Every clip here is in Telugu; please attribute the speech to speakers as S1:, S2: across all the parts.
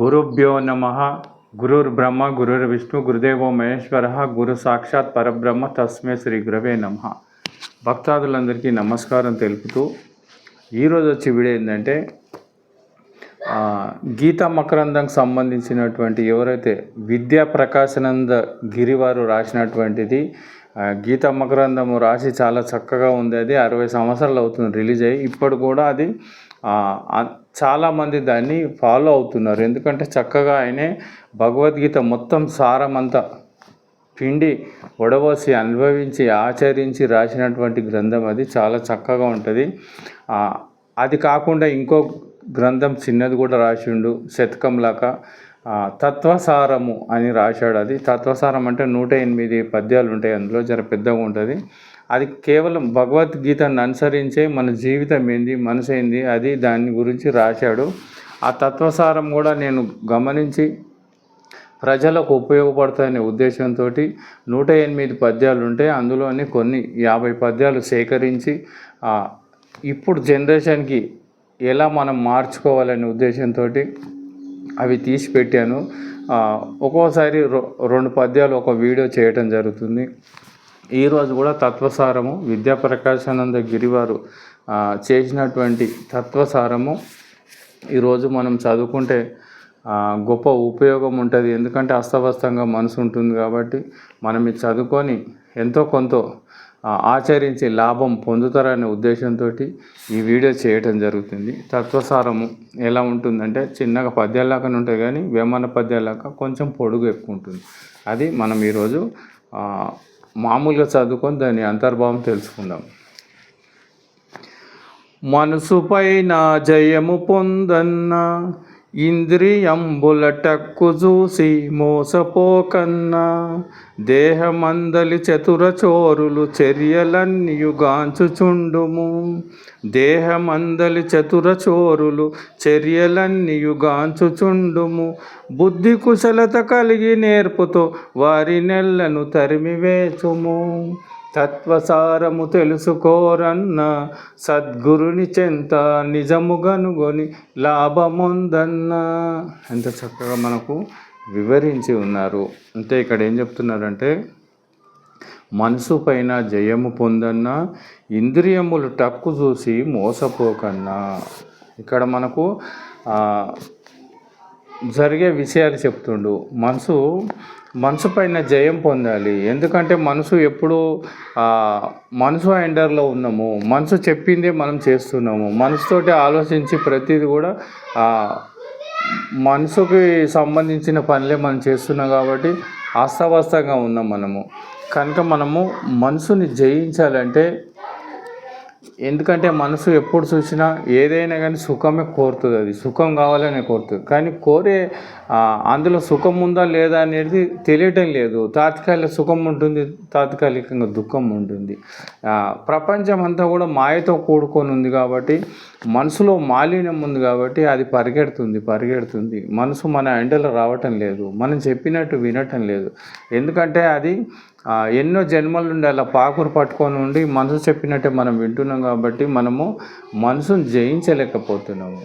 S1: గురుభ్యో నమ గురుర్బ్రహ్మ విష్ణు గురుదేవో మహేశ్వర గురు సాక్షాత్ పరబ్రహ్మ తస్మే శ్రీ గురవే నమ భక్తాదులందరికీ నమస్కారం తెలుపుతూ ఈరోజు వచ్చి వీడియో ఏంటంటే గీత మకరందంకి సంబంధించినటువంటి ఎవరైతే విద్యా ప్రకాశనంద గిరివారు రాసినటువంటిది గీత మకరందము రాసి చాలా చక్కగా ఉంది అది అరవై సంవత్సరాలు అవుతుంది రిలీజ్ అయ్యి ఇప్పుడు కూడా అది చాలామంది దాన్ని ఫాలో అవుతున్నారు ఎందుకంటే చక్కగా ఆయనే భగవద్గీత మొత్తం సారమంతా పిండి వడవసి అనుభవించి ఆచరించి రాసినటువంటి గ్రంథం అది చాలా చక్కగా ఉంటుంది అది కాకుండా ఇంకో గ్రంథం చిన్నది కూడా రాసిండు శతకంలాక తత్వసారము అని రాశాడు అది తత్వసారం అంటే నూట ఎనిమిది పద్యాలు ఉంటాయి అందులో జర పెద్దగా ఉంటుంది అది కేవలం భగవద్గీతను అనుసరించే మన జీవితం ఏంది మనసు ఏంది అది దాని గురించి రాశాడు ఆ తత్వసారం కూడా నేను గమనించి ప్రజలకు ఉపయోగపడతాయనే ఉద్దేశంతో నూట ఎనిమిది పద్యాలు ఉంటే అందులోనే కొన్ని యాభై పద్యాలు సేకరించి ఇప్పుడు జనరేషన్కి ఎలా మనం మార్చుకోవాలనే ఉద్దేశంతో అవి తీసి పెట్టాను ఒక్కోసారి రెండు పద్యాలు ఒక వీడియో చేయటం జరుగుతుంది ఈరోజు కూడా తత్వసారము విద్యాప్రకాశానంద గిరివారు చేసినటువంటి తత్వసారము ఈరోజు మనం చదువుకుంటే గొప్ప ఉపయోగం ఉంటుంది ఎందుకంటే అస్తవస్తంగా మనసు ఉంటుంది కాబట్టి మనం ఇది చదువుకొని ఎంతో కొంత ఆచరించి లాభం పొందుతారనే ఉద్దేశంతో ఈ వీడియో చేయటం జరుగుతుంది తత్వసారము ఎలా ఉంటుందంటే చిన్నగా పద్యాలాగానే ఉంటుంది కానీ వేమన పద్యాలాగా కొంచెం పొడుగు ఎక్కువ ఉంటుంది అది మనం ఈరోజు మామూలుగా చదువుకొని దాని అంతర్భావం తెలుసుకుందాం మనసుపైన జయము పొందన్న ఇంద్రియంబులటక్కు చూసి మోసపోకన్నా దేహమందలి చతుర చతురచోరులు చర్యలన్నియుగాంచుచుండుము దేహమందలి చతుర చతురచోరులు చర్యలన్నియుగాంచుచుండుము బుద్ధి కుశలత కలిగి నేర్పుతో వారి నెల్లను తరిమివేచుము తత్వసారము తెలుసుకోరన్న సద్గురుని చెంత గనుగొని లాభముందన్న ఎంత చక్కగా మనకు వివరించి ఉన్నారు అంటే ఇక్కడ ఏం చెప్తున్నారంటే మనసు పైన జయము పొందన్నా ఇంద్రియములు టక్కు చూసి మోసపోకన్నా ఇక్కడ మనకు జరిగే విషయాలు చెప్తుండు మనసు మనసు పైన జయం పొందాలి ఎందుకంటే మనసు ఎప్పుడు మనసు ఎండర్లో ఉన్నాము మనసు చెప్పిందే మనం చేస్తున్నాము మనసుతోటి ఆలోచించి ప్రతిది కూడా మనసుకి సంబంధించిన పనులే మనం చేస్తున్నాం కాబట్టి అస్తవస్తంగా ఉన్నాం మనము కనుక మనము మనసుని జయించాలంటే ఎందుకంటే మనసు ఎప్పుడు చూసినా ఏదైనా కానీ సుఖమే కోరుతుంది అది సుఖం కావాలనే కోరుతుంది కానీ కోరే అందులో సుఖం ఉందా లేదా అనేది తెలియటం లేదు తాత్కాలిక సుఖం ఉంటుంది తాత్కాలికంగా దుఃఖం ఉంటుంది ప్రపంచం అంతా కూడా మాయతో కూడుకొని ఉంది కాబట్టి మనసులో మాలిన్యం ఉంది కాబట్టి అది పరిగెడుతుంది పరిగెడుతుంది మనసు మన ఎండలో రావటం లేదు మనం చెప్పినట్టు వినటం లేదు ఎందుకంటే అది ఎన్నో జన్మల నుండి అలా పాకురు పట్టుకొని ఉండి మనసు చెప్పినట్టే మనం వింటున్నాం కాబట్టి మనము మనసును జయించలేకపోతున్నాము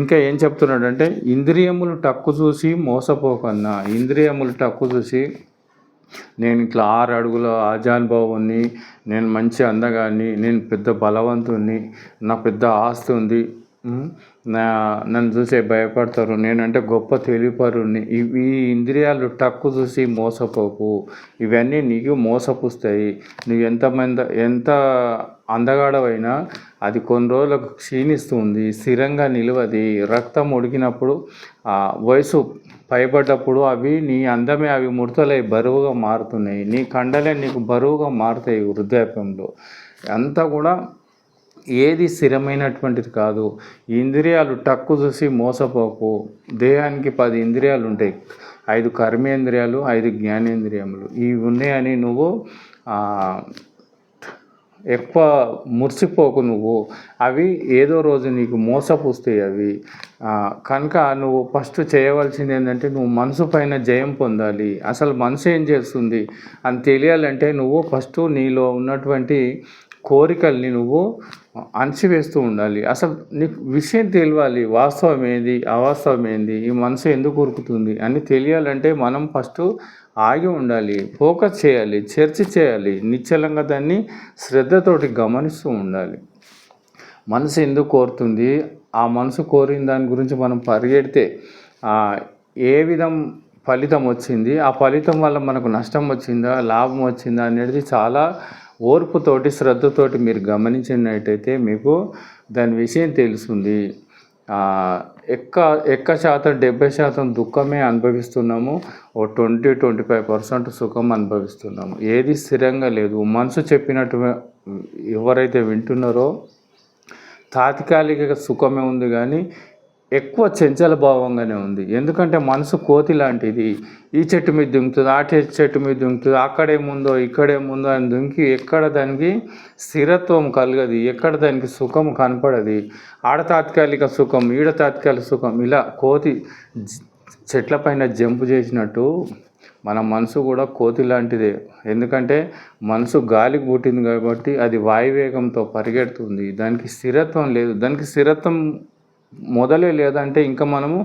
S1: ఇంకా ఏం చెప్తున్నాడు అంటే ఇంద్రియములు టక్కు చూసి మోసపోకన్నా ఇంద్రియములు టక్కు చూసి నేను ఇట్లా ఆరు అడుగుల ఆజానుభావుని నేను మంచి అందగాన్ని నేను పెద్ద బలవంతుణ్ణి నా పెద్ద ఆస్తి ఉంది నన్ను చూసే భయపడతారు నేనంటే గొప్ప తెలివిపరుని ఈ ఇంద్రియాలు టక్కు చూసి మోసపోకు ఇవన్నీ నీకు మోసపుస్తాయి నువ్వు ఎంతమంది ఎంత అందగాడవైనా అది కొన్ని రోజులకు క్షీణిస్తుంది స్థిరంగా నిలవది రక్తం ఉడికినప్పుడు ఆ వయసు భయపడ్డప్పుడు అవి నీ అందమే అవి ముడతలై బరువుగా మారుతున్నాయి నీ కండలే నీకు బరువుగా మారుతాయి వృద్ధాప్యంలో అంతా కూడా ఏది స్థిరమైనటువంటిది కాదు ఇంద్రియాలు టక్కు చూసి మోసపోకు దేహానికి పది ఇంద్రియాలు ఉంటాయి ఐదు కర్మేంద్రియాలు ఐదు జ్ఞానేంద్రియములు ఇవి ఉన్నాయని నువ్వు ఎక్కువ మురిసిపోకు నువ్వు అవి ఏదో రోజు నీకు మోసపూస్తాయి అవి కనుక నువ్వు ఫస్ట్ చేయవలసింది ఏంటంటే నువ్వు మనసు పైన జయం పొందాలి అసలు మనసు ఏం చేస్తుంది అని తెలియాలంటే నువ్వు ఫస్ట్ నీలో ఉన్నటువంటి కోరికల్ని నువ్వు అణచివేస్తూ ఉండాలి అసలు నీకు విషయం తెలియాలి వాస్తవం ఏంది అవాస్తవం ఏంది ఈ మనసు ఎందుకు ఉరుకుతుంది అని తెలియాలంటే మనం ఫస్ట్ ఆగి ఉండాలి ఫోకస్ చేయాలి చర్చ చేయాలి నిశ్చలంగా దాన్ని శ్రద్ధతోటి గమనిస్తూ ఉండాలి మనసు ఎందుకు కోరుతుంది ఆ మనసు కోరిన దాని గురించి మనం పరిగెడితే ఏ విధం ఫలితం వచ్చింది ఆ ఫలితం వల్ల మనకు నష్టం వచ్చిందా లాభం వచ్చిందా అనేది చాలా ఓర్పుతోటి శ్రద్ధతోటి మీరు గమనించినట్టయితే మీకు దాని విషయం తెలుస్తుంది ఎక్క ఎక్క శాతం డెబ్బై శాతం దుఃఖమే అనుభవిస్తున్నాము ఓ ట్వంటీ ట్వంటీ ఫైవ్ పర్సెంట్ సుఖం అనుభవిస్తున్నాము ఏది స్థిరంగా లేదు మనసు చెప్పినట్టు ఎవరైతే వింటున్నారో తాత్కాలిక సుఖమే ఉంది కానీ ఎక్కువ చెంచల భావంగానే ఉంది ఎందుకంటే మనసు కోతి లాంటిది ఈ చెట్టు మీద దుంకుతుంది ఆ చెట్టు మీద దుంకుతుంది అక్కడేముందో ఇక్కడేముందో అని దుంకి ఎక్కడ దానికి స్థిరత్వం కలగదు ఎక్కడ దానికి సుఖం కనపడది ఆడ తాత్కాలిక సుఖం ఈడ తాత్కాలిక సుఖం ఇలా కోతి చెట్లపైన జంపు చేసినట్టు మన మనసు కూడా కోతి లాంటిదే ఎందుకంటే మనసు గాలికి పుట్టింది కాబట్టి అది వాయువేగంతో పరిగెడుతుంది దానికి స్థిరత్వం లేదు దానికి స్థిరత్వం మొదలే లేదంటే ఇంకా మనము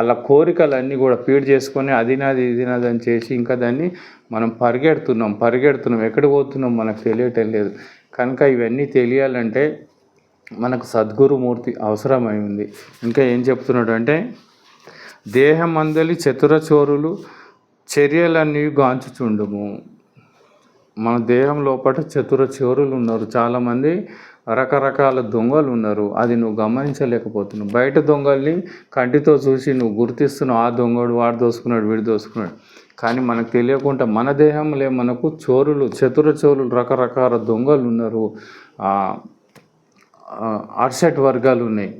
S1: అలా కోరికలన్నీ కూడా పీడ్ చేసుకొని అది నాది ఇది నాది అని చేసి ఇంకా దాన్ని మనం పరిగెడుతున్నాం పరిగెడుతున్నాం ఎక్కడ పోతున్నాం మనకు తెలియటం లేదు కనుక ఇవన్నీ తెలియాలంటే మనకు సద్గురుమూర్తి అవసరమై ఉంది ఇంకా ఏం చెప్తున్నాడు అంటే దేహమందలి చతురచోరులు చర్యలన్నీ గాంచుచుండుము మన దేహం లోపల చతుర చివరులు ఉన్నారు చాలామంది రకరకాల దొంగలు ఉన్నారు అది నువ్వు గమనించలేకపోతున్నావు బయట దొంగల్ని కంటితో చూసి నువ్వు గుర్తిస్తున్నావు ఆ దొంగడు వాడు దోసుకున్నాడు వీడు దోసుకున్నాడు కానీ మనకు తెలియకుండా మన దేహంలో మనకు చోరులు చతుర చోరులు రకరకాల దొంగలు ఉన్నారు అర్సెట్ వర్గాలు ఉన్నాయి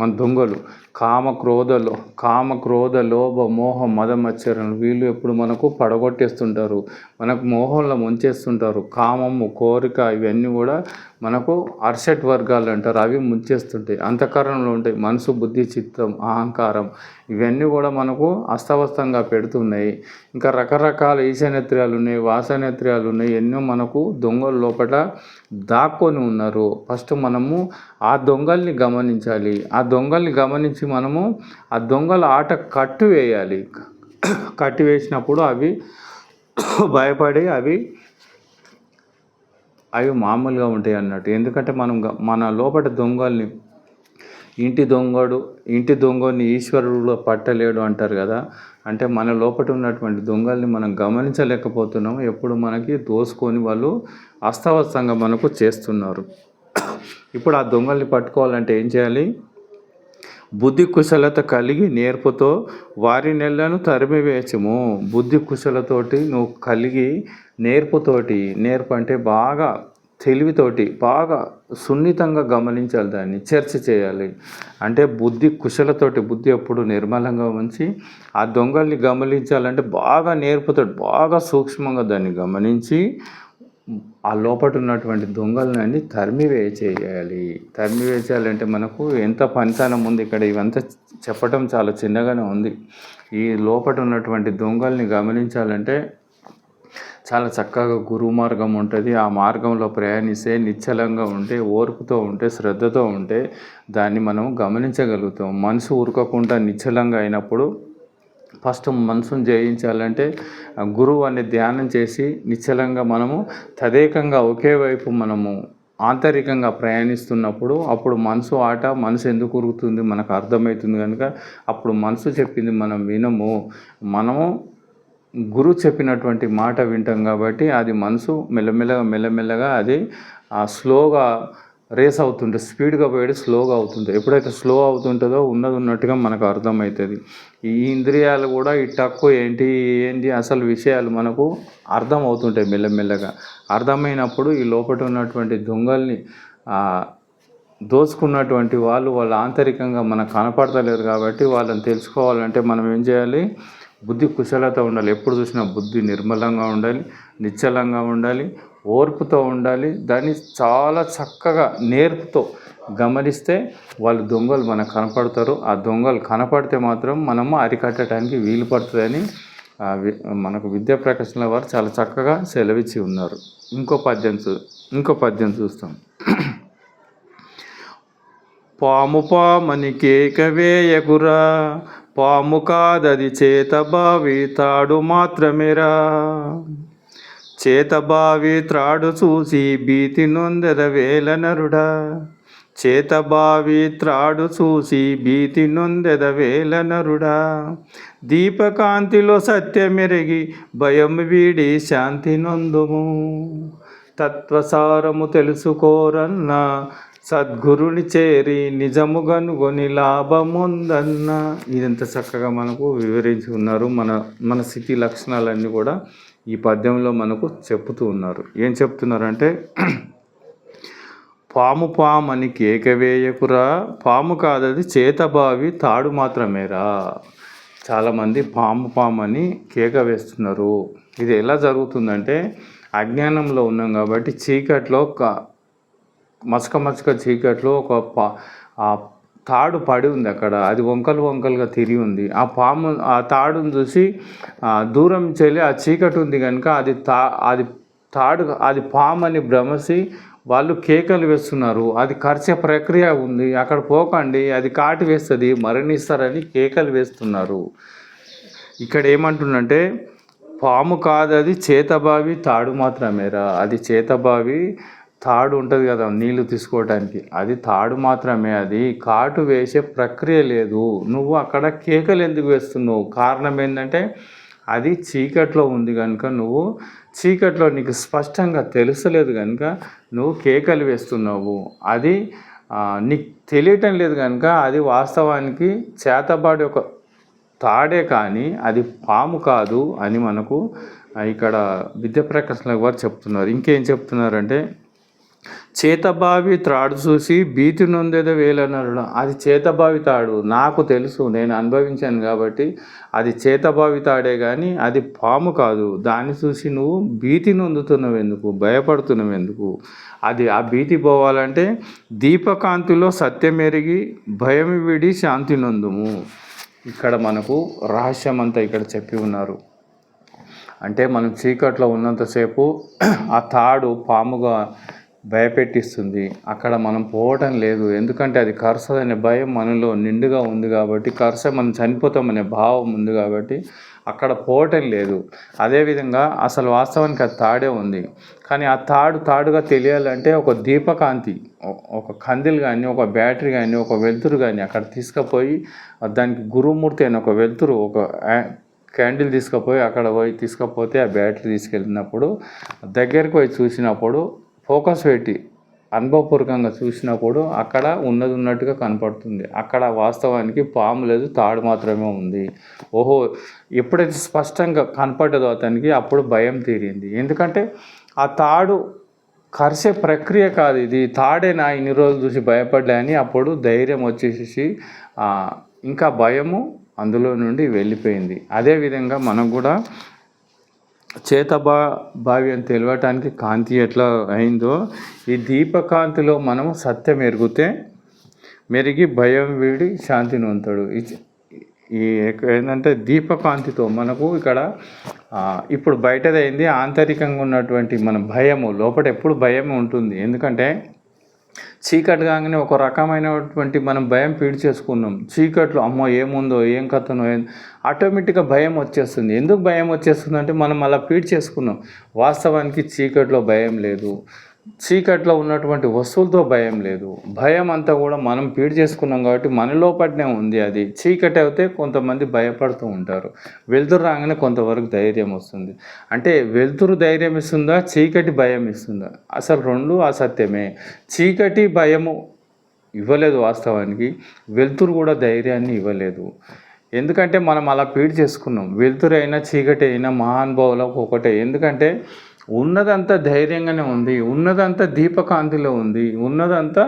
S1: మన దొంగలు కామక్రోధలో కామక్రోధ లోభ మోహం మదమచ్చరణ వీళ్ళు ఎప్పుడు మనకు పడగొట్టేస్తుంటారు మనకు మోహంలో ముంచేస్తుంటారు కామము కోరిక ఇవన్నీ కూడా మనకు అర్షట్ వర్గాలు అంటారు అవి ముంచేస్తుంటాయి అంతఃకరణలో ఉంటాయి మనసు బుద్ధి చిత్తం అహంకారం ఇవన్నీ కూడా మనకు అస్తవస్తంగా పెడుతున్నాయి ఇంకా రకరకాల ఈశానేత్రాలు ఉన్నాయి వాసనేత్రాలు ఉన్నాయి ఎన్నో మనకు దొంగల లోపల దాక్కొని ఉన్నారు ఫస్ట్ మనము ఆ దొంగల్ని గమనించాలి ఆ దొంగల్ని గమనించి చేసి మనము ఆ దొంగల ఆట కట్టు వేయాలి కట్టు వేసినప్పుడు అవి భయపడి అవి అవి మామూలుగా ఉంటాయి అన్నట్టు ఎందుకంటే మనం మన లోపల దొంగల్ని ఇంటి దొంగడు ఇంటి దొంగని ఈశ్వరుడు పట్టలేడు అంటారు కదా అంటే మన లోపల ఉన్నటువంటి దొంగల్ని మనం గమనించలేకపోతున్నాము ఎప్పుడు మనకి దోసుకొని వాళ్ళు అస్తవస్తంగా మనకు చేస్తున్నారు ఇప్పుడు ఆ దొంగల్ని పట్టుకోవాలంటే ఏం చేయాలి బుద్ధి కుశలత కలిగి నేర్పుతో వారి నెలను తరిమివేచము బుద్ధి కుశలతోటి నువ్వు కలిగి నేర్పుతోటి నేర్పు అంటే బాగా తెలివితోటి బాగా సున్నితంగా గమనించాలి దాన్ని చర్చ చేయాలి అంటే బుద్ధి కుశలతోటి బుద్ధి ఎప్పుడు నిర్మలంగా ఉంచి ఆ దొంగల్ని గమనించాలంటే బాగా నేర్పుతాడు బాగా సూక్ష్మంగా దాన్ని గమనించి ఆ లోపల ఉన్నటువంటి దొంగలని తరిమి వేచేయాలి తరిమి వేసేయాలంటే మనకు ఎంత పనితనం ఉంది ఇక్కడ ఇవంతా చెప్పటం చాలా చిన్నగానే ఉంది ఈ లోపల ఉన్నటువంటి దొంగల్ని గమనించాలంటే చాలా చక్కగా గురు మార్గం ఉంటుంది ఆ మార్గంలో ప్రయాణిస్తే నిశ్చలంగా ఉంటే ఓర్పుతో ఉంటే శ్రద్ధతో ఉంటే దాన్ని మనం గమనించగలుగుతాం మనసు ఉరకకుండా నిశ్చలంగా అయినప్పుడు ఫస్ట్ మనసును జయించాలంటే గురువు అనే ధ్యానం చేసి నిశ్చలంగా మనము తదేకంగా ఒకే వైపు మనము ఆంతరికంగా ప్రయాణిస్తున్నప్పుడు అప్పుడు మనసు ఆట మనసు ఎందుకు ఉరుగుతుంది మనకు అర్థమవుతుంది కనుక అప్పుడు మనసు చెప్పింది మనం వినము మనము గురు చెప్పినటువంటి మాట వింటాం కాబట్టి అది మనసు మెల్లమెల్లగా మెల్లమెల్లగా అది స్లోగా రేస్ అవుతుంటే స్పీడ్గా పోయేది స్లోగా అవుతుంది ఎప్పుడైతే స్లో అవుతుంటుందో ఉన్నది ఉన్నట్టుగా మనకు అర్థమవుతుంది ఈ ఇంద్రియాలు కూడా ఈ టక్కు ఏంటి ఏంటి అసలు విషయాలు మనకు అర్థం అవుతుంటాయి మెల్లమెల్లగా అర్థమైనప్పుడు ఈ లోపల ఉన్నటువంటి దొంగల్ని దోచుకున్నటువంటి వాళ్ళు వాళ్ళు ఆంతరికంగా మనకు కనపడతలేరు కాబట్టి వాళ్ళని తెలుసుకోవాలంటే మనం ఏం చేయాలి బుద్ధి కుశలత ఉండాలి ఎప్పుడు చూసినా బుద్ధి నిర్మలంగా ఉండాలి నిశ్చలంగా ఉండాలి ఓర్పుతో ఉండాలి దాన్ని చాలా చక్కగా నేర్పుతో గమనిస్తే వాళ్ళు దొంగలు మనకు కనపడతారు ఆ దొంగలు కనపడితే మాత్రం మనము అరికట్టడానికి వీలు పడుతుందని మనకు ప్రకాశంలో వారు చాలా చక్కగా సెలవిచ్చి ఉన్నారు ఇంకో పద్యం చూ ఇంకో పద్యం చూస్తాం పాము పామని కేకవేయకురా పాము కాదది చేత బావి తాడు మాత్రమేరా చేతబావి త్రాడు చూసి భీతి నొందెర వేల నరుడా చేతబావి త్రాడు చూసి భీతి నొందెద వేల నరుడా దీపకాంతిలో సత్యమిరిగి భయం వీడి శాంతి నొందుము తత్వసారము తెలుసుకోరన్న సద్గురుని చేరి నిజము గనుగొని లాభముందన్న ఇదంత చక్కగా మనకు వివరించి ఉన్నారు మన మన స్థితి లక్షణాలన్నీ కూడా ఈ పద్యంలో మనకు చెప్తూ ఉన్నారు ఏం చెప్తున్నారంటే పాము పాము అని కేకవేయకురా పాము కాదది చేతబావి తాడు మాత్రమేరా చాలామంది పాము పాము అని కేక వేస్తున్నారు ఇది ఎలా జరుగుతుందంటే అజ్ఞానంలో ఉన్నాం కాబట్టి చీకట్లో మసక మసక చీకట్లో ఒక పా తాడు పడి ఉంది అక్కడ అది వంకలు వంకలుగా తిరిగి ఉంది ఆ పాము ఆ తాడును చూసి దూరం చెల్లి ఆ చీకటి ఉంది కనుక అది తా అది తాడు అది పాము అని భ్రమసి వాళ్ళు కేకలు వేస్తున్నారు అది ఖర్చే ప్రక్రియ ఉంది అక్కడ పోకండి అది కాటు వేస్తుంది మరణిస్తారని కేకలు వేస్తున్నారు ఇక్కడ ఏమంటుండంటే పాము కాదు అది చేతబావి తాడు మాత్రమేరా అది చేతబావి తాడు ఉంటుంది కదా నీళ్లు తీసుకోవడానికి అది తాడు మాత్రమే అది కాటు వేసే ప్రక్రియ లేదు నువ్వు అక్కడ కేకలు ఎందుకు వేస్తున్నావు కారణం ఏంటంటే అది చీకట్లో ఉంది కనుక నువ్వు చీకట్లో నీకు స్పష్టంగా తెలుసలేదు కనుక నువ్వు కేకలు వేస్తున్నావు అది నీకు తెలియటం లేదు కనుక అది వాస్తవానికి చేతబాడి ఒక తాడే కానీ అది పాము కాదు అని మనకు ఇక్కడ విద్యాప్రకాశ్ వారు చెప్తున్నారు ఇంకేం చెప్తున్నారంటే చేతబావి త్రాడు చూసి భీతి నొందేదో వేలనడం అది చేతబావి తాడు నాకు తెలుసు నేను అనుభవించాను కాబట్టి అది చేతబావి తాడే కానీ అది పాము కాదు దాన్ని చూసి నువ్వు భీతి నొందుతున్నావు ఎందుకు భయపడుతున్నావు ఎందుకు అది ఆ భీతి పోవాలంటే దీపకాంతిలో సత్యం ఎరిగి భయం విడి శాంతి నొందుము ఇక్కడ మనకు రహస్యం అంతా ఇక్కడ చెప్పి ఉన్నారు అంటే మనం చీకట్లో ఉన్నంతసేపు ఆ తాడు పాముగా భయపెట్టిస్తుంది అక్కడ మనం పోవటం లేదు ఎందుకంటే అది కరసదనే అనే భయం మనలో నిండుగా ఉంది కాబట్టి కరస మనం చనిపోతామనే భావం ఉంది కాబట్టి అక్కడ పోవటం లేదు అదేవిధంగా అసలు వాస్తవానికి ఆ తాడే ఉంది కానీ ఆ తాడు తాడుగా తెలియాలంటే ఒక దీపకాంతి ఒక కందిల్ కానీ ఒక బ్యాటరీ కానీ ఒక వెలుతురు కానీ అక్కడ తీసుకుపోయి దానికి గురుమూర్తి అని ఒక వెలుతురు ఒక క్యాండిల్ తీసుకుపోయి అక్కడ పోయి తీసుకపోతే ఆ బ్యాటరీ తీసుకెళ్ళినప్పుడు దగ్గరికి పోయి చూసినప్పుడు ఫోకస్ పెట్టి అనుభవపూర్వకంగా చూసినప్పుడు అక్కడ ఉన్నది ఉన్నట్టుగా కనపడుతుంది అక్కడ వాస్తవానికి పాము లేదు తాడు మాత్రమే ఉంది ఓహో ఎప్పుడైతే స్పష్టంగా కనపడ్డదో అతనికి అప్పుడు భయం తీరింది ఎందుకంటే ఆ తాడు కరిసే ప్రక్రియ కాదు ఇది తాడే నా ఇన్ని రోజులు చూసి భయపడ్డాయని అని అప్పుడు ధైర్యం వచ్చేసేసి ఇంకా భయము అందులో నుండి వెళ్ళిపోయింది అదేవిధంగా మనం కూడా చేతబా భావి అని తెలియటానికి కాంతి ఎట్లా అయిందో ఈ దీపకాంతిలో మనం సత్యం ఎరుగుతే మెరిగి భయం వీడి శాంతిని ఉంటాడు ఈ ఏంటంటే దీపకాంతితో మనకు ఇక్కడ ఇప్పుడు బయటదైంది ఆంతరికంగా ఉన్నటువంటి మన భయము లోపల ఎప్పుడు భయం ఉంటుంది ఎందుకంటే చీకటి కాగానే ఒక రకమైనటువంటి మనం భయం పీడి చేసుకున్నాం చీకట్లో అమ్మో ఏముందో ఏం కథనో ఆటోమేటిక్గా భయం వచ్చేస్తుంది ఎందుకు భయం వచ్చేస్తుంది అంటే మనం అలా పీడ్ చేసుకున్నాం వాస్తవానికి చీకట్లో భయం లేదు చీకట్లో ఉన్నటువంటి వస్తువులతో భయం లేదు భయం అంతా కూడా మనం పీడ్ చేసుకున్నాం కాబట్టి మన లోపలనే ఉంది అది చీకటి అయితే కొంతమంది భయపడుతూ ఉంటారు వెలుతురు రాగానే కొంతవరకు ధైర్యం వస్తుంది అంటే వెలుతురు ధైర్యం ఇస్తుందా చీకటి భయం ఇస్తుందా అసలు రెండు అసత్యమే చీకటి భయము ఇవ్వలేదు వాస్తవానికి వెలుతురు కూడా ధైర్యాన్ని ఇవ్వలేదు ఎందుకంటే మనం అలా పీడ్ చేసుకున్నాం వెలుతురు అయినా చీకటి అయినా మహానుభావులకు ఒకటే ఎందుకంటే ఉన్నదంతా ధైర్యంగానే ఉంది ఉన్నదంతా దీపకాంతిలో ఉంది ఉన్నదంతా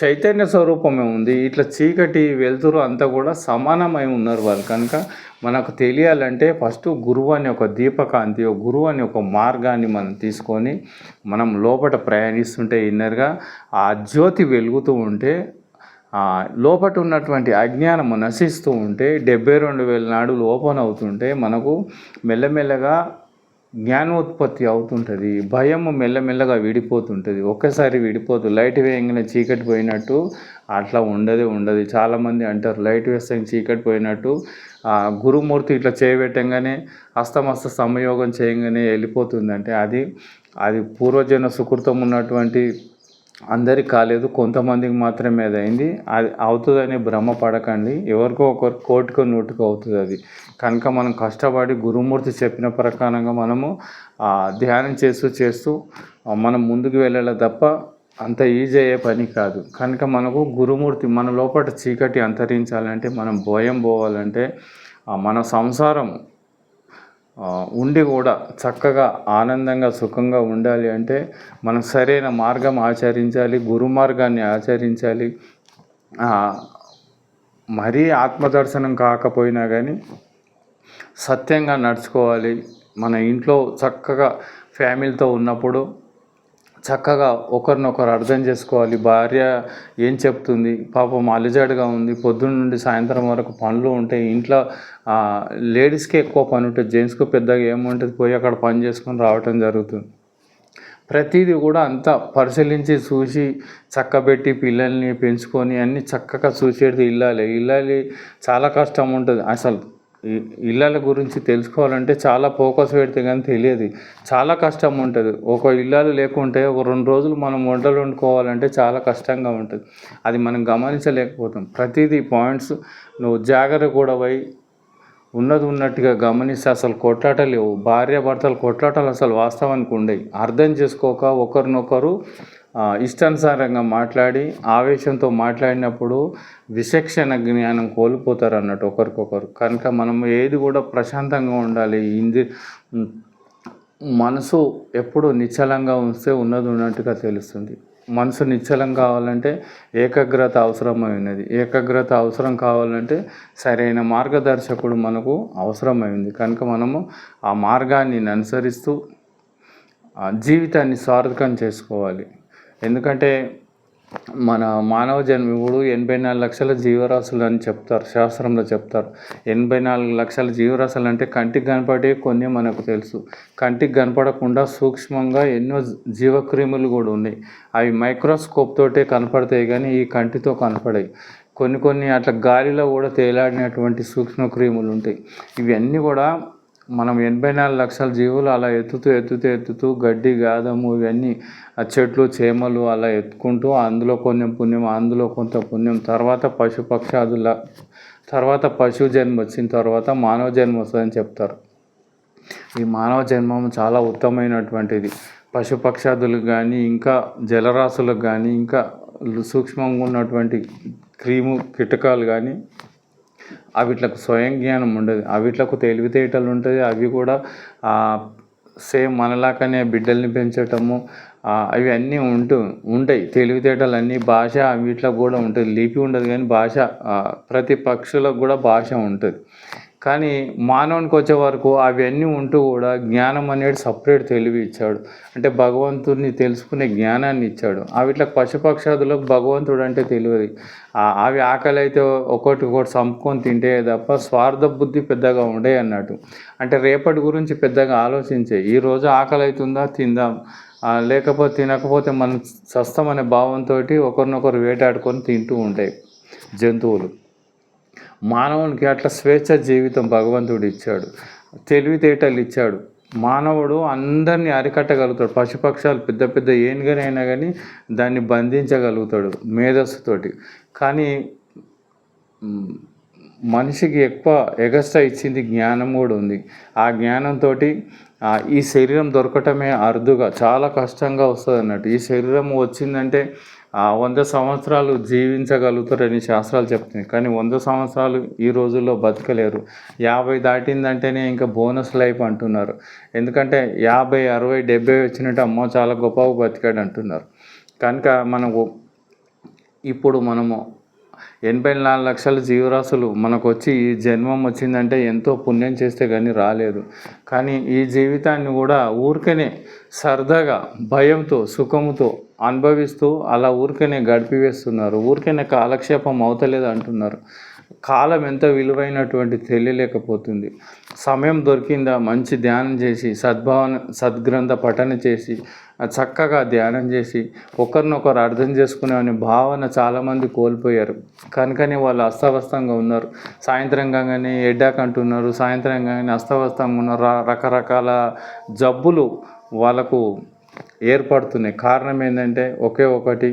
S1: చైతన్య స్వరూపమే ఉంది ఇట్లా చీకటి వెలుతురు అంతా కూడా సమానమై ఉన్నారు వాళ్ళు కనుక మనకు తెలియాలంటే ఫస్ట్ గురువు అనే ఒక దీపకాంతి గురువు అనే ఒక మార్గాన్ని మనం తీసుకొని మనం లోపల ప్రయాణిస్తుంటే ఇన్నర్గా ఆ జ్యోతి వెలుగుతూ ఉంటే లోపట ఉన్నటువంటి అజ్ఞానము నశిస్తూ ఉంటే డెబ్బై రెండు వేల నాడులు ఓపెన్ అవుతుంటే మనకు మెల్లమెల్లగా జ్ఞానోత్పత్తి అవుతుంటుంది భయం మెల్లమెల్లగా విడిపోతుంటుంది ఒక్కసారి విడిపోతుంది లైట్ వేయంగానే చీకటి పోయినట్టు అట్లా ఉండదే ఉండదు చాలామంది అంటారు లైట్ వేస్తే చీకటి పోయినట్టు గురుమూర్తి ఇట్లా చేయబెట్టంగానే అస్తమస్త సమయోగం చేయంగానే వెళ్ళిపోతుందంటే అది అది పూర్వజన సుకృతం ఉన్నటువంటి అందరికి కాలేదు కొంతమందికి మాత్రమే అది అయింది అది అవుతుందనే భ్రమ పడకండి ఎవరికో ఒకరు కోటికో నూటికో అవుతుంది అది కనుక మనం కష్టపడి గురుమూర్తి చెప్పిన ప్రకారంగా మనము ధ్యానం చేస్తూ చేస్తూ మనం ముందుకు వెళ్ళాలి తప్ప అంత ఈజీ అయ్యే పని కాదు కనుక మనకు గురుమూర్తి మన లోపల చీకటి అంతరించాలంటే మనం భయం పోవాలంటే మన సంసారం ఉండి కూడా చక్కగా ఆనందంగా సుఖంగా ఉండాలి అంటే మనం సరైన మార్గం ఆచరించాలి గురు మార్గాన్ని ఆచరించాలి మరీ ఆత్మదర్శనం కాకపోయినా కానీ సత్యంగా నడుచుకోవాలి మన ఇంట్లో చక్కగా ఫ్యామిలీతో ఉన్నప్పుడు చక్కగా ఒకరినొకరు అర్థం చేసుకోవాలి భార్య ఏం చెప్తుంది పాపం అలజాడుగా ఉంది పొద్దున్న నుండి సాయంత్రం వరకు పనులు ఉంటాయి ఇంట్లో లేడీస్కే ఎక్కువ పని ఉంటుంది జెంట్స్కు పెద్దగా ఏముంటుంది పోయి అక్కడ పని చేసుకొని రావటం జరుగుతుంది ప్రతిదీ కూడా అంతా పరిశీలించి చూసి చక్కబెట్టి పిల్లల్ని పెంచుకొని అన్నీ చక్కగా చూసేది ఇల్లాలి ఇల్లాలి చాలా కష్టం ఉంటుంది అసలు ఇళ్ళల గురించి తెలుసుకోవాలంటే చాలా ఫోకస్ పెడితే కానీ తెలియదు చాలా కష్టం ఉంటుంది ఒక ఇళ్ళలు లేకుంటే ఒక రెండు రోజులు మనం వంటలు వండుకోవాలంటే చాలా కష్టంగా ఉంటుంది అది మనం గమనించలేకపోతాం ప్రతిదీ పాయింట్స్ నువ్వు జాగ్రత్త కూడా పోయి ఉన్నది ఉన్నట్టుగా గమనిస్తే అసలు కొట్లాటలేవు భార్య భర్తలు కొట్లాటలు అసలు వాస్తవానికి ఉండేవి అర్థం చేసుకోక ఒకరినొకరు ఇష్టానుసారంగా మాట్లాడి ఆవేశంతో మాట్లాడినప్పుడు విచక్షణ జ్ఞానం కోల్పోతారు అన్నట్టు ఒకరికొకరు కనుక మనం ఏది కూడా ప్రశాంతంగా ఉండాలి ఇంది మనసు ఎప్పుడు నిశ్చలంగా ఉంటే ఉన్నది ఉన్నట్టుగా తెలుస్తుంది మనసు నిశ్చలం కావాలంటే ఏకాగ్రత అవసరమైనది ఏకాగ్రత అవసరం కావాలంటే సరైన మార్గదర్శకుడు మనకు అవసరమైంది కనుక మనము ఆ మార్గాన్ని అనుసరిస్తూ జీవితాన్ని సార్థకం చేసుకోవాలి ఎందుకంటే మన మానవ జన్మ ఇప్పుడు ఎనభై నాలుగు లక్షల జీవరాశులు అని చెప్తారు శాస్త్రంలో చెప్తారు ఎనభై నాలుగు లక్షల జీవరాశులు అంటే కంటికి కనపడే కొన్ని మనకు తెలుసు కంటికి కనపడకుండా సూక్ష్మంగా ఎన్నో జీవక్రిములు కూడా ఉన్నాయి అవి మైక్రోస్కోప్ తోటే కనపడతాయి కానీ ఈ కంటితో కనపడాయి కొన్ని కొన్ని అట్లా గాలిలో కూడా తేలాడినటువంటి సూక్ష్మక్రిములు ఉంటాయి ఇవన్నీ కూడా మనం ఎనభై నాలుగు లక్షల జీవులు అలా ఎత్తుతూ ఎత్తుతూ ఎత్తుతూ గడ్డి గాదము ఇవన్నీ ఆ చెట్లు చేమలు అలా ఎత్తుకుంటూ అందులో కొంచెం పుణ్యం అందులో కొంత పుణ్యం తర్వాత పశుపక్షాదుల తర్వాత పశు జన్మ వచ్చిన తర్వాత మానవ జన్మ వస్తుందని చెప్తారు ఈ మానవ జన్మం చాలా ఉత్తమైనటువంటిది పశుపక్షాదులకు కానీ ఇంకా జలరాశులకు కానీ ఇంకా సూక్ష్మంగా ఉన్నటువంటి క్రీము కీటకాలు కానీ అవిట్లకు స్వయం జ్ఞానం ఉండదు అవిట్లకు తెలివితేటలు ఉంటుంది అవి కూడా సేమ్ మనలాకనే బిడ్డల్ని పెంచటము అవి అన్నీ ఉంటూ ఉంటాయి తెలివితేటలు అన్నీ భాష వీటిలో కూడా ఉంటుంది లిపి ఉండదు కానీ భాష ప్రతి పక్షులకు కూడా భాష ఉంటుంది కానీ మానవునికి వచ్చే వరకు అవన్నీ ఉంటూ కూడా జ్ఞానం అనేది సపరేట్ తెలివి ఇచ్చాడు అంటే భగవంతుడిని తెలుసుకునే జ్ఞానాన్ని ఇచ్చాడు ఇట్లా పశుపక్షాదులకు భగవంతుడు అంటే తెలియదు అవి ఆకలి అయితే ఒకటి ఒకటి చంపుకొని తింటే తప్ప స్వార్థ బుద్ధి పెద్దగా ఉండే అన్నట్టు అంటే రేపటి గురించి పెద్దగా ఆలోచించే ఈరోజు ఆకలి అవుతుందా తిందాం లేకపోతే తినకపోతే మనం అనే భావంతో ఒకరినొకరు వేటాడుకొని తింటూ ఉంటాయి జంతువులు మానవునికి అట్లా స్వేచ్ఛ జీవితం భగవంతుడు ఇచ్చాడు తెలివితేటలు ఇచ్చాడు మానవుడు అందరినీ అరికట్టగలుగుతాడు పశుపక్షాలు పెద్ద పెద్ద ఏనుగనైనా కానీ దాన్ని బంధించగలుగుతాడు మేధస్సుతోటి కానీ మనిషికి ఎక్కువ ఎగస్ట్రా ఇచ్చింది జ్ఞానం కూడా ఉంది ఆ జ్ఞానంతో ఈ శరీరం దొరకటమే అరుదుగా చాలా కష్టంగా వస్తుంది అన్నట్టు ఈ శరీరం వచ్చిందంటే వంద సంవత్సరాలు జీవించగలుగుతారని శాస్త్రాలు చెప్తున్నాయి కానీ వంద సంవత్సరాలు ఈ రోజుల్లో బతకలేరు యాభై దాటిందంటేనే ఇంకా బోనస్ లైఫ్ అంటున్నారు ఎందుకంటే యాభై అరవై డెబ్బై వచ్చినట్టు అమ్మో చాలా గొప్పగా బతికాడు అంటున్నారు కనుక మనకు ఇప్పుడు మనము ఎనభై నాలుగు లక్షల జీవరాశులు మనకు వచ్చి ఈ జన్మం వచ్చిందంటే ఎంతో పుణ్యం చేస్తే కానీ రాలేదు కానీ ఈ జీవితాన్ని కూడా ఊరికనే సరదాగా భయంతో సుఖముతో అనుభవిస్తూ అలా ఊరికనే గడిపివేస్తున్నారు ఊరికనే కాలక్షేపం అవుతలేదు అంటున్నారు కాలం ఎంత విలువైనటువంటి తెలియలేకపోతుంది సమయం దొరికిందా మంచి ధ్యానం చేసి సద్భావన సద్గ్రంథ పఠన చేసి చక్కగా ధ్యానం చేసి ఒకరినొకరు అర్థం చేసుకునే అనే భావన చాలామంది కోల్పోయారు కనుకనే వాళ్ళు అస్తవ్యస్తంగా ఉన్నారు సాయంత్రం కాగానే ఎడ్డాకంటున్నారు సాయంత్రం కాగానే అస్తవ్యస్తంగా ఉన్నారు రకరకాల జబ్బులు వాళ్ళకు ఏర్పడుతున్నాయి కారణం ఏంటంటే ఒకే ఒకటి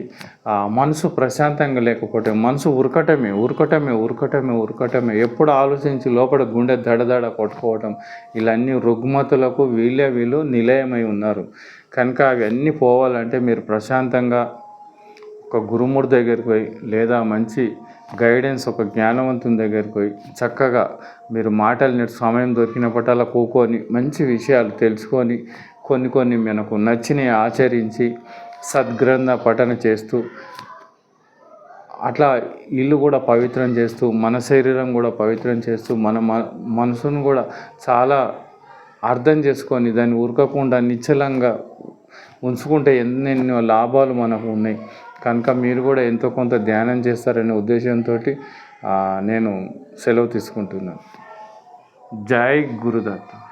S1: మనసు ప్రశాంతంగా లేకపోతే మనసు ఉరకటమే ఉరకటమే ఉరకటమే ఉరకటమే ఎప్పుడు ఆలోచించి లోపల గుండె దడదడ కొట్టుకోవటం ఇలాన్ని రుగ్మతులకు వీళ్ళే వీళ్ళు నిలయమై ఉన్నారు కనుక అవన్నీ పోవాలంటే మీరు ప్రశాంతంగా ఒక గురుముడి దగ్గరికి పోయి లేదా మంచి గైడెన్స్ ఒక జ్ఞానవంతుని దగ్గరికి పోయి చక్కగా మీరు మాటలు నేర్చు సమయం అలా కూకొని మంచి విషయాలు తెలుసుకొని కొన్ని కొన్ని మనకు నచ్చినవి ఆచరించి సద్గ్రంథ పఠన చేస్తూ అట్లా ఇల్లు కూడా పవిత్రం చేస్తూ మన శరీరం కూడా పవిత్రం చేస్తూ మన మనసును కూడా చాలా అర్థం చేసుకొని దాన్ని ఉరకకుండా నిశ్చలంగా ఉంచుకుంటే ఎన్నెన్నో లాభాలు మనకు ఉన్నాయి కనుక మీరు కూడా ఎంతో కొంత ధ్యానం చేస్తారనే ఉద్దేశంతో నేను సెలవు తీసుకుంటున్నాను జై గురుదత్త